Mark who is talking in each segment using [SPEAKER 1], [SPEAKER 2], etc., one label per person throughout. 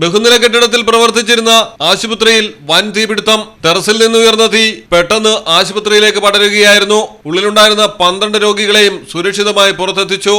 [SPEAKER 1] ബഹുനില കെട്ടിടത്തിൽ പ്രവർത്തിച്ചിരുന്ന ആശുപത്രിയിൽ വൻ തീപിടുത്തം ടെറസിൽ നിന്ന് ഉയർന്ന തീ പെട്ടെന്ന് ആശുപത്രിയിലേക്ക് പടരുകയായിരുന്നു. ഉള്ളിലുണ്ടായിരുന്ന പന്ത്രണ്ട് രോഗികളെയും സുരക്ഷിതമായി പുറത്തെത്തിച്ചു.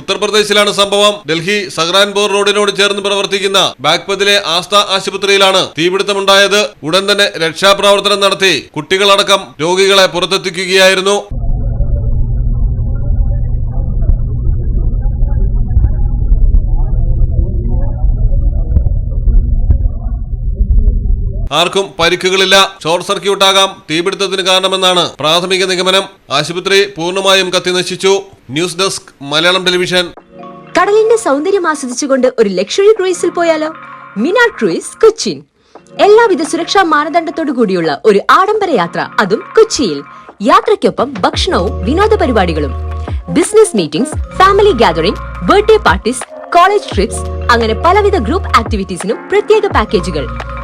[SPEAKER 1] ഉത്തർപ്രദേശിലാണ് സംഭവം. ഡൽഹി സഹ്റാൻപൂർ റോഡിനോട് ചേർന്ന് പ്രവർത്തിക്കുന്ന ബാഗ്പതിലെ ആസ്ഥ ആശുപത്രിയിലാണ് തീപിടുത്തമുണ്ടായത്. ഉടൻ തന്നെ രക്ഷാപ്രവർത്തനം നടത്തി കുട്ടികളടക്കം രോഗികളെ പുറത്തെത്തിക്കുകയായിരുന്നു. ആർക്കും പരിക്കുകളില്ല. ഷോർട്ട് സർക്യൂട്ട് ആകാം തീപിടുത്തത്തിന് കാരണമെന്നാണ് പ്രാഥമിക നിഗമനം. ആശുപത്രി പൂർണമായും കത്തിനശിച്ചു ന്യൂസ് ഡെസ്ക് മലയാളം ടെലിവിഷൻ.
[SPEAKER 2] കടലിന്റെ സൗന്ദര്യം ആസ്വദിച്ചുകൊണ്ട് ഒരു ലക്ഷറി ക്രൂയിസിൽ പോയാലോ? മിനാർ ക്രൂയിസ് കൊച്ചിൻ. എല്ലാവിധ സുരക്ഷാ മാനദണ്ഡത്തോടു കൂടിയുള്ള ഒരു ആഡംബര യാത്ര അതും കൊച്ചിയിൽ. യാത്രയ്ക്കൊപ്പം ഭക്ഷണവും വിനോദ പരിപാടികളും. Business meetings family gathering birthday parties college trips അങ്ങനെ പലവിധ ഗ്രൂപ്പ് ആക്ടിവിറ്റീസിനും പ്രത്യേക പാക്കേജുകൾ.